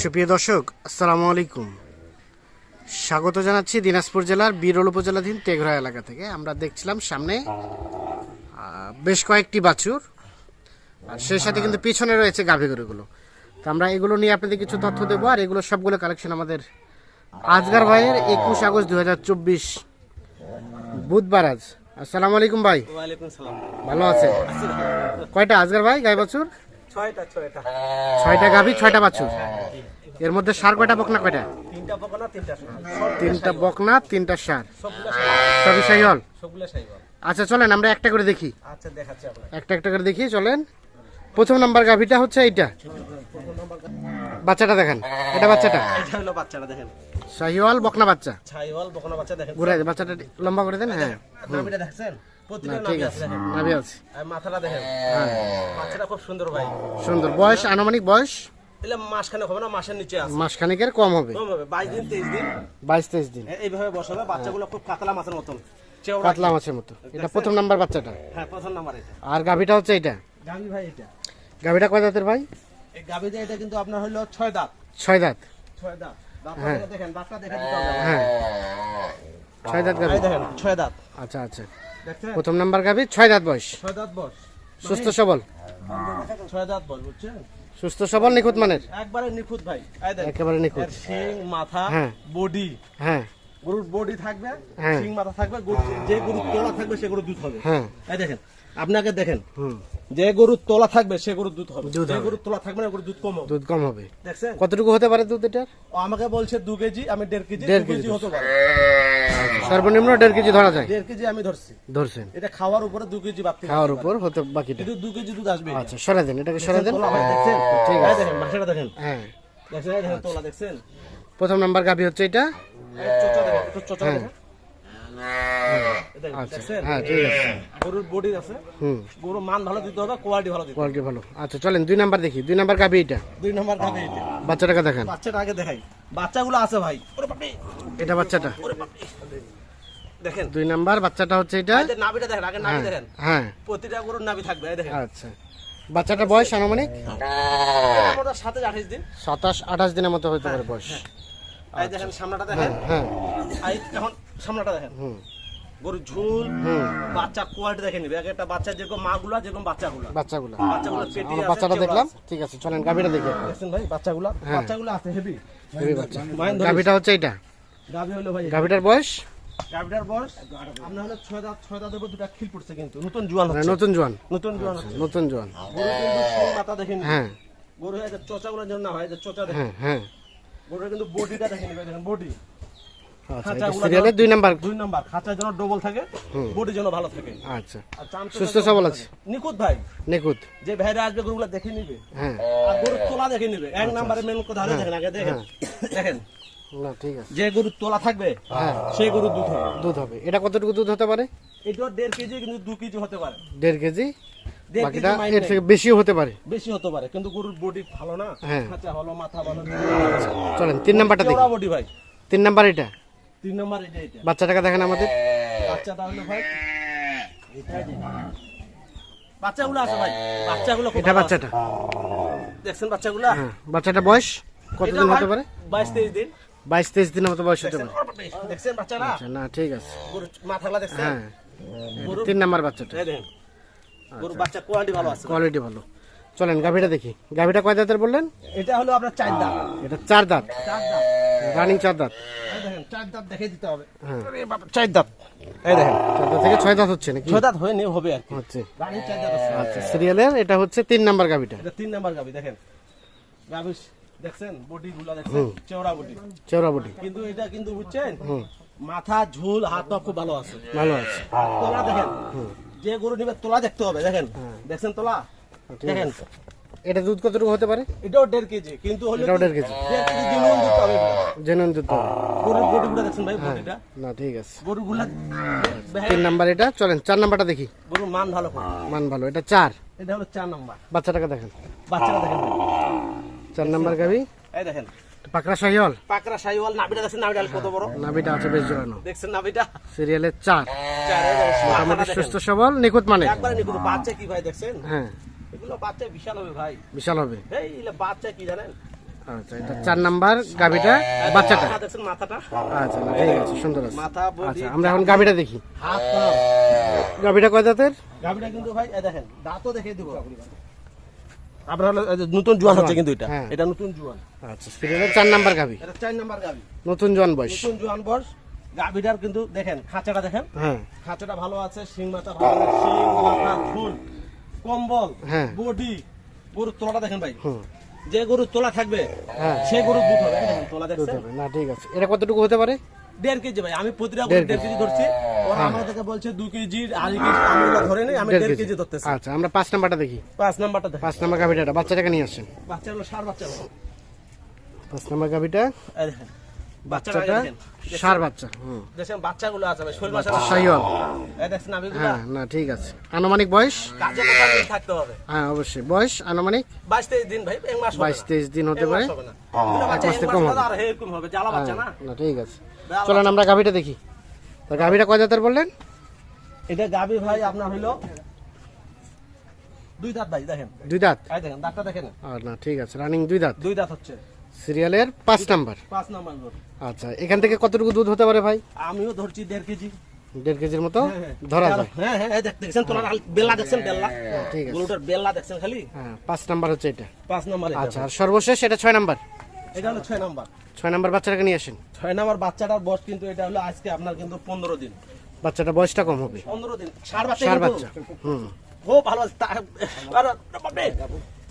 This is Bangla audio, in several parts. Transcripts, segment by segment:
সুপ্রিয় দর্শক আসসালামু আলাইকুম। স্বাগত জানাচ্ছি দিনাজপুর জেলার বিরল উপজেলাধীন তেঘরা এলাকা থেকে। আমরা দেখছিলাম সামনে বেশ কয়েকটি বাছুর আর সেই সাথে কিন্তু পিছনে রয়েছে গাভী গরুগুলো। তো আমরা এগুলো নিয়ে আপনাদের কিছু তথ্য দেবো আর এগুলো সবগুলো কালেকশন আমাদের আজগার ভাইয়ের একুশ আগস্ট দু হাজার চব্বিশ বুধবার আজ। আসসালামু আলাইকুম ভাই। ভালো আছে কয়টা আজগার ভাই গাই বাছুর? ছয়টা ছয়টা। ছয়টা গাভী ছয়টা বাছুর? এর মধ্যে সার কয়টা বকনা কয়টা? তিনটা বকনা তিনটা সব তিনটা বকনা তিনটা সার। সবই সাইহল? আচ্ছা চলেন আমরা একটা করে দেখি। আচ্ছা দেখাচ্ছি একটা একটা করে দেখি চলেন। প্রথম নাম্বার গাভিটা হচ্ছে এইটা। বাচ্চাটা দেখেন এটা বাচ্চাটা? এটা হলো বাচ্চাটা দেখেন। শাহিওয়াল বকনা বাচ্চা। ছাইওয়াল বকনা বাচ্চা দেখেন। ঘুরে বাচ্চাটা লম্বা করে দেন হ্যাঁ। নাভিটা দেখছেন? মাথাটা দেখেন। হ্যাঁ বাচ্চাটা খুব সুন্দর ভাই। সুন্দর। বয়স আনুমানিক বয়স? এলে মাসখানে হবে না মাসের নিচে আছে। মাসখানিকের কম হবে। কম হবে। বাইশ দিন তেইশ দিন। বাইশ তেইশ দিন। এইভাবে বসাবে বাচ্চাগুলো খুব কাতলা মাছের মতন। কাতলা মাছের মতো। এটা প্রথম নাম্বার বাচ্চাটা? হ্যাঁ প্রথম নাম্বার এটা। আর গাভিটা হচ্ছে এটা গাভি ভাই এটা। গাভিটা কয় দাঁতের ভাই? এই গাভিটা এটা কিন্তু আপনার হলো ছয় দাঁত। ছয় দাঁত। ছয় দাঁত। হ্যাঁ। দেখে দেখেন দাঁতটা দেখে দিতে হবে। হ্যাঁ। ছয় দাঁত গাভি। দেখেন ছয় দাঁত। আচ্ছা আচ্ছা। প্রথম নাম্বার গাবি ছয় দাঁত বয়স। ছয় দাঁত বয়স। সুস্থ সবল। ছয় দাঁত বয়স বুঝছেন? সুস্থ সবল নিখুঁত মানের? একবারে নিখুঁত ভাই। একেবারে নিখুঁত। শিং মাথা হ্যাঁ। বডি। হ্যাঁ। গরুর বডি থাকবে হ্যাঁ। শিং মাথা থাকবে যে গরুর তোলা থাকবে সে গরুর দুধ হবে। হ্যাঁ। এই দেখেন আপনাকে দেখেন হুম। যে গরুর তোলা থাকবে সে গরুর দুধ হবে। দুধ যে গরুর তোলা থাকবে না গরুর দুধ কম হবে। দুধ কম হবে। দেখছেন? কতটুকু হতে পারে দুধ এটা ও আমাকে বলছে দু কেজি আমি দেড় কেজি দেড় কেজি হতে পারে। সর্বনিম্ন দেড় কেজি ধরা যায়। দেড় কেজি আমি ধরছি। ধরছেন। এটা খাওয়ার উপরে দু কেজি বাড়তি খাওয়ার উপর হতে বাকিটা কিন্তু দু কেজি দুধ আসবে। আচ্ছা সরে দেন এটাকে সরে দেন। দেখছেন? ঠিক আছে। দেখেন মাথাটা দেখেন। হ্যাঁ। দেখছেন দেখেন তোলা দেখছেন? প্রথম নাম্বার গাভি হচ্ছে এটা। চোচা দেখেন চোচা হ্যাঁ। দেখেন। আচ্ছা? হ্যাঁ গরুর বডি আছে। মান ভালো দিতে হবে কোয়ালিটি ভালো কোয়ালিটি ভালো। আচ্ছা চলেন দুই নাম্বার দেখি। দুই নাম্বার এটা? দুই নম্বর খাবে এটা। বাচ্চাটাকে দেখান। বাচ্চাটা আগে দেখাই। বাচ্চাগুলো আছে ভাই। ওরে বাপরে। এটা বাচ্চাটা? ওরে বাপরে। দেখেন। দুই নাম্বার বাচ্চাটা হচ্ছে এটা? নাভিটা দেখেন আগে নাভি দেখেন। হ্যাঁ। প্রতিটা গরুর নাভি থাকবে দেখেন। আচ্ছা। বাচ্চাটার বয়স আনুমানিক? সাথে আঠাশ দিন। সাতাশ আঠাশ দিনের মতো হতে পারে বয়স। এই দেখেন সামনাটা দেখেন। হ্যাঁ এখন সামনাটা দেখেন। হুম। গরুর ঝুল বাচ্চা কোয়ালিটি দেখে নিবে। একটা বাচ্চা যেরকম মাগুলা যেরকম বাচ্চাগুলা। বাচ্চাগুলো। বাচ্চাগুলো পেটি আমরা আছে বাচ্চাটা দেখলাম। ঠিক আছে চলেন গাভিটা দেখি। দেখছেন ভাই বাচ্চাগুলা? হ্যাঁ। বাচ্চাগুলো আছে হেভি হেভি বাচ্চা। মাইন হচ্ছে এটা গাভি হলো ভাই। গাভিটার বয়স? গাভিটার বয়স আপনার হলো ছয় দাঁত ছয় দাঁতের উপর দুটা খিল পড়ছে কিন্তু। নতুন জোয়ান মানে হচ্ছে। নতুন জোয়ান। নতুন জোয়ান নতুন জোয়ান। গরু কিন্তু শিং মাথা দেখেন হ্যাঁ। গরু এই যে চোচাগুলো যেন না হয় যে চোচা দেখেন হ্যাঁ হ্যাঁ। গরুর কিন্তু বডিটা দেখেন দেখেন বডি। আচ্ছা সিরিয়ালের দুই নাম্বার। দুই নাম্বার খাঁচা যেন ডবল থাকে বডি যেন ভালো থাকে। আচ্ছা। সুস্থ সবল আছে। নিখুঁত ভাই। নিখুঁত। যে ভাইরা আসবে গরুগুলো দেখে নিবে। হ্যাঁ। আর গরুর তোলা দেখে নিবে। এক নাম্বারে মেন কথা দেখেন আগে দেখেন। দেখেন। না ঠিক আছে। যে গরুর তোলা থাকবে হ্যাঁ। সেই গরুর দুধ হবে। দুধ হবে। এটা কতটুকু দুধ হতে পারে? এটা দেড় কেজি কিন্তু দু কেজি হতে পারে। দেড় কেজি? দেড় বাকিটা এর থেকে বেশিও হতে পারে। বেশি হতে পারে কিন্তু গরুর বডি ভালো না। হ্যাঁ। খাঁচা ভালো মাথা ভালো। চলেন তিন নাম্বারটা দেখি। বডি ভাই? তিন নাম্বার এটা? তিন নম্বর এটা এটা। বাচ্চাটাকে দেখেন আমাদের। বাচ্চাটা হলো ভাই যে। বাচ্চাগুলো আছে ভাই বাচ্চাগুলো এটা বাচ্চাটা। দেখছেন বাচ্চাগুলা? হ্যাঁ বাচ্চাটা বয়স কতদিন হতে পারে? বাইশ তেইশ দিন। মতো বয়স হতে পারে। দেখছেন আচ্ছা না ঠিক আছে। দেখছেন? হ্যাঁ তিন নাম্বার বাচ্চাটা। দেখেন। বাচ্চা কোয়ালিটি ভালো আছে। কোয়ালিটি ভালো। চলেন গাভিটা দেখি। গাভিটা কয় দাঁতের বললেন? এটা হলো আপনার চার দাঁত। এটা চার দাঁত। চার দাঁত। রানিং চার দাঁত। চার দাঁত দেখে দিতে হবে। হ্যাঁ। চার দাঁত। এই দেখেন থেকে ছয় দাঁত হচ্ছে নাকি? ছয় দাঁত হয়ে নিয়ে হবে আর কি। হচ্ছে। আছে। আচ্ছা সিরিয়ালের এটা হচ্ছে তিন নাম্বার এটা তিন নাম্বার গাবি দেখেন। গাবি দেখছেন? বডি গুলা দেখছেন? চেওড়া বডি। চৌরাবটি কিন্তু এটা কিন্তু বুঝছেন? মাথা ঝুল হাত পা খুব ভালো আছে। ভালো আছে। তোলা দেখেন। যে গরু নিবে তোলা দেখতে হবে দেখেন? দেখছেন তোলা? দেখেন। এটা দুধ কতটুকু হতে পারে? এটাও দেড় কেজি কিন্তু হলো এটাও দেড় কেজি। দেড় কেজি হবে এগুলো। জেনুইন দুধ। গরুর বডি দেখছেন ভাই বডিটা না ঠিক আছে। গরু গুলা তিন নাম্বার এটা চলেন চার নাম্বারটা দেখি। গরুর মান ভালো করে। মান ভালো এটা চার। এটা হলো চার নাম্বার। বাচ্চাটাকে দেখেন। বাচ্চারা দেখেন চার নাম্বার গাভি এই দেখেন। পাকড়া শাহিওয়াল। পাকরা সাইওয়াল নাবিটা দেখছেন? নাবিটা কত বড়? নাভিটা আছে বেশ জোরানো। দেখছেন নাবিটা সিরিয়ালের চার। চার, মোটামুটি সুস্থ সবল নিখুঁত মানে। একবারে নিখুঁত। বাচ্চা কি ভাই দেখছেন? হ্যাঁ। এগুলো বাচ্চা বিশাল হবে ভাই। বিশাল হবে। এই বাচ্চা কি জানেন? আচ্ছা এটা চার নাম্বার গাভিটা বাচ্চাটা। মাথাটা। আচ্ছা ঠিক আছে সুন্দর আছে। মাথা বডি। আচ্ছা আমরা এখন গাভিটা দেখি। হাত কয় দাঁতের? গাবিটা কিন্তু ভাই দেখেন দাঁতও দেখিয়ে দিব। আপনার নতুন জোয়ান হচ্ছে কিন্তু এটা। হ্যাঁ। এটা নতুন জোয়ান। আচ্ছা চার নাম্বার গাভি। এটা চার নাম্বার গাবি নতুন জন বয়স। নতুন জোয়ান বর্ষ গাবিটার কিন্তু দেখেন খাঁচাটা দেখেন। হ্যাঁ। খাঁচাটা ভালো আছে শিং মাথা ভালো শিং মাথা ফুল কম্বল হ্যাঁ। বডি। গরুর তোলাটা দেখেন ভাই। হুম। যে গরু তোলা থাকবে সেই গরু দুধ হবে তোলা দেখছেন। না ঠিক আছে। এটা কতটুকু হতে পারে? দেড় কেজি ভাই আমি প্রতিটা দেড় কেজি। ধরছি। ওরা আমাদেরকে বলছে দু কেজি আড়াই কেজি আমি ধরে নেই আমি দেড় কেজি। ধরতেছি। আচ্ছা আমরা পাঁচ নাম্বারটা দেখি। পাঁচ নাম্বারটা পাঁচ নাম্বার গাভিটা বাচ্চাটাকে নিয়ে আসেন। বাচ্চাগুলো সার বাচ্চা। পাঁচ নাম্বার গাভিটা। দেখেন। বাচ্চাটা? সার বাচ্চা হুম। দেখেন বাচ্চাগুলো আছে ভাই শৈল এই দেখছেন আমি হ্যাঁ না ঠিক আছে। আনুমানিক বয়স? কাজে থাকতে হবে। হ্যাঁ অবশ্যই। বয়স আনুমানিক? বাইশ তেইশ দিন ভাই এক মাস হবে বাইশ না। তেইশ দিন হতে পারে। বাচ্চা মাস থেকে কম হবে। আর এরকম হবে জ্বালা বাচ্চা না। না ঠিক আছে। চলেন আমরা গাভিটা দেখি। তো গাভিটা কয় জাতের বললেন? এটা গাবি ভাই আপনার হইল দুই দাঁত ভাই দেখেন। দুই দাঁত? এই দেখেন দাঁতটা দেখেন। আর না ঠিক আছে রানিং দুই দাঁত। দুই দাঁত হচ্ছে। সিরিয়ালের পাঁচ নাম্বার। পাঁচ নাম্বার আচ্ছা এখান থেকে কতটুকু দুধ হতে পারে ভাই? আমিও ধরছি দেড় কেজি। দেড় কেজির মতো হ্যাঁ, হ্যাঁ। ধরা যায়। হ্যাঁ হ্যাঁ এই দেখ- দেখছেন তোমার বেল্লা দেখছেন বেল্লা? ঠিক আছে। গরুটার বেল্লা দেখছেন খালি? হ্যাঁ পাঁচ নাম্বার হচ্ছে এটা। পাঁচ নাম্বার আচ্ছা আর সর্বশেষ এটা ছয় নাম্বার। এটা হলো ছয় নাম্বার। ছয় নাম্বার বাচ্চাটাকে নিয়ে আসেন। ছয় নাম্বার বাচ্চাটার বয়স কিন্তু এটা হলো আজকে আপনার কিন্তু পনেরো দিন। বাচ্চাটা বয়সটা কম হবে। পনেরো দিন। সার বাচ্চা সার। বাচ্চা। হুম। ও ভালো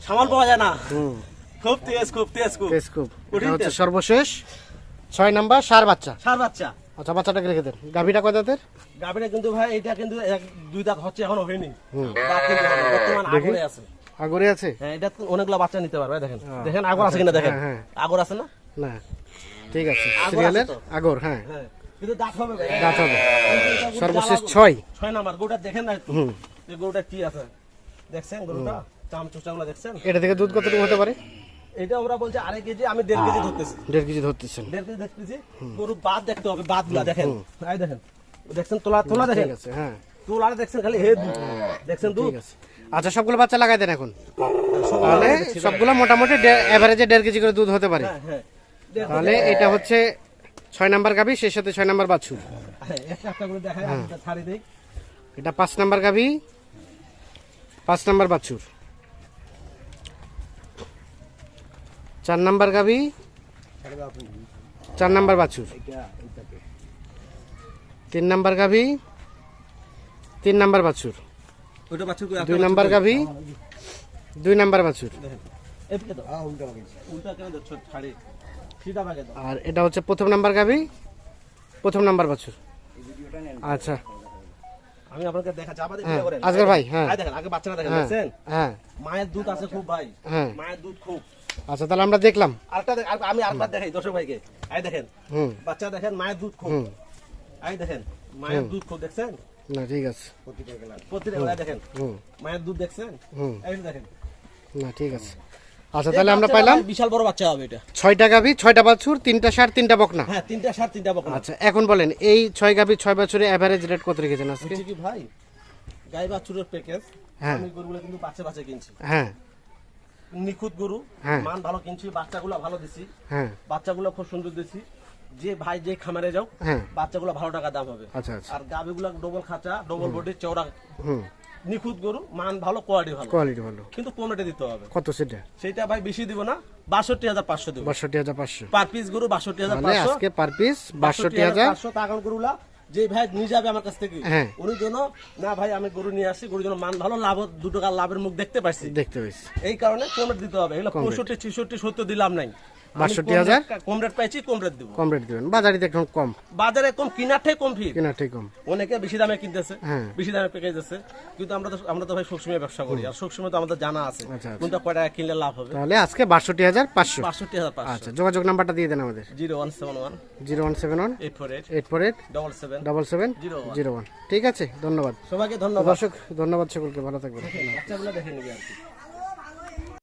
সামাল পাওয়া যায় না। হুম। খুব তেজ খুব তেজ খুব। বেশ খুব। এটা হচ্ছে সর্বশেষ। ছয় নাম্বার সার বাচ্চা। সার বাচ্চা। আচ্ছা বাচ্চাটাকে রেখে দেন। গাভিটা কয় দাঁতের? গাভীটা কিন্তু ভাই এটা কিন্তু এক দুই দাঁত হচ্ছে এখনও হয়নি। বর্তমান আগরে আছে। আগরে আছে? হ্যাঁ এটা অনেকগুলো বাচ্চা নিতে পারবে দেখেন। দেখেন আগর আছে কিনা দেখেন। হ্যাঁ, আগর আছে না? না। ঠিক আছে। আগর সিরিয়ালের? আগর হ্যাঁ। হ্যাঁ। কিন্তু দাঁত হবে। দাঁত হবে। সর্বশেষ ছয়। ছয় নাম্বার গরুটা দেখেন না। হুম। যে গরুটা কি আছে? দেখছেন গরুটা? চাম চুচাগুলো দেখছেন? এটা থেকে দুধ কতটুকু হতে পারে? এটা আমরা বলছি আড়াই কেজি আমি দেড় কেজি ধরতেছি। দেড় কেজি ধরতেছেন। দেড় কেজি দেখতেছি গরু বাদ দেখতে হবে বাদগুলা দেখেন। এই দেখেন দেখছেন তোলা তোলা দেখেন? হ্যাঁ। তোলা দেখছেন খালি? হে দুধ দেখছেন দুধ আচ্ছা সবগুলো বাচ্চা লাগাই দেন এখন। তাহলে সবগুলো মোটামুটি এভারেজে দেড় কেজি করে দুধ হতে পারে। হ্যাঁ হ্যাঁ। তাহলে এটা হচ্ছে ছয় নাম্বার গাভি সেই সাথে ছয় নাম্বার হ্যাঁ, এটা এটা পাঁচ নাম্বার গাভি পাঁচ নাম্বার বাছুর। চার নাম্বার গাভি চার নাম্বার বাছুর। তিন নাম্বার গাভি তিন নাম্বার বাছুর। বাছুর দুই নাম্বার গাভি দুই নাম্বার বাছুর। দাও। আর এটা হচ্ছে প্রথম নাম্বার গাভি প্রথম নাম্বার বাছুর। আচ্ছা। আমি আপনাকে দেখাচ্ছি। আবার হ্যাঁ, করেন। আজগর ভাই, হ্যাঁ। দেখেন আগে বাচ্চাটা দেখেন হ্যাঁ। দেখছেন? হ্যাঁ। মায়ের দুধ আছে খুব ভাই। হ্যাঁ। মায়ের দুধ খুব। আচ্ছা তাহলে আমরা দেখলাম। আরেকটা দেখ- আর- আমি আরেকবার দেখাই দর্শক ভাইকে। এই দেখেন হুম। বাচ্চা দেখেন মায়ের দুধ খুব। এই দেখেন মায়ের দুধ খুব দেখছেন? না ঠিক আছে। প্রতিটা বেলায় দেখেন হুম। মায়ের দুধ দেখছেন? হুম। এই দেখেন। না ঠিক আছে। আচ্ছা তাহলে আমরা পাইলাম বিশাল বড় বাচ্চা হবে এটা। ছয়টা গাভি ছয়টা বাছুর তিনটা সার তিনটা বকনা। হ্যাঁ তিনটা সার তিনটা বকনা। আচ্ছা এখন বলেন এই ছয় গাভি ছয় বছরে এভারেজ রেট কত রেখেছেন আজকে? হচ্ছে কি ভাই গাই বাছুরের প্যাকেজ হ্যাঁ। আমি গরুগুলো কিন্তু বাচ্চা বাচ্চা কিনছি। হ্যাঁ। নিখুঁত গরু হ্যাঁ। মান ভালো কিনছি বাচ্চাগুলো ভালো দিছি। হ্যাঁ। বাচ্চাগুলো খুব সুন্দর দিছি। যে ভাই যে খামারে যাও হ্যাঁ। বাচ্চাগুলো ভালো টাকা দাম হবে। আচ্ছা আচ্ছা। আর গাবিগুলো ডবল খাঁচা ডবল বডি চওড়া। হুম। নিখুঁত গরু মান ভালো কোয়ালিটি ভালো। কোয়ালিটি ভালো। কিন্তু কম দিতে হবে। কত সেটা? সেটা ভাই বেশি দিব না বাষট্টি হাজার পাঁচশো দেবো। বাষট্টি হাজার পাঁচশো। পার পিস গরু বাষট্টি হাজার মানে পাঁচশো আজকে পার পিস বাষট্টি হাজার। পাঁচশো টাকা গরুলা যে ভাই নিয়ে যাবে আমার কাছ থেকে। হ্যাঁ। উনি জন্য না ভাই আমি গরু নিয়ে আসি গরুর জন্য মান ভালো লাভ দু টাকার লাভের মুখ দেখতে পাচ্ছি দেখতে পেয়েছি এই কারণে কম রেট দিতে হবে। এগুলো পঁয়ষট্টি ছেষট্টি সত্তর দিলাম নাই। আমি 62 কম হাজার? রেট- কম রেট পাইছি কম রেট দিব। কম রেট দেবেন। বাজারে দেখুন কম। বাজারে কম কিনার থেকে কম কম। অনেকে বেশি দামে কিনতেছে হ্যাঁ। বেশি দামে পেকে যাচ্ছে। কিন্তু আমরা তো আমরা তো ভাই সবসময় ব্যবসা করি। আর সবসময় তো আমাদের জানা আছে। আচ্ছা, আচ্ছা। কোনটা কয় টাকা কিনলে লাভ হবে? তাহলে আজকে বাষট্টি হাজার পাঁচশো। বাষট্টি হাজার পাঁচশো। আচ্ছা যোগাযোগ নাম্বারটা দিয়ে দেন আমাদের। Zero one seven one. Zero one seven one. Eight four eight. Eight four eight. Double seven. Double seven. Zero zero one. ঠিক আছে ধন্যবাদ। সবাইকে ধন্যবাদ। দর্শক ধন্যবাদ সকলকে। ভালো থাকবেন। বাচ্চাগুলো দেখে নিবি আর কি।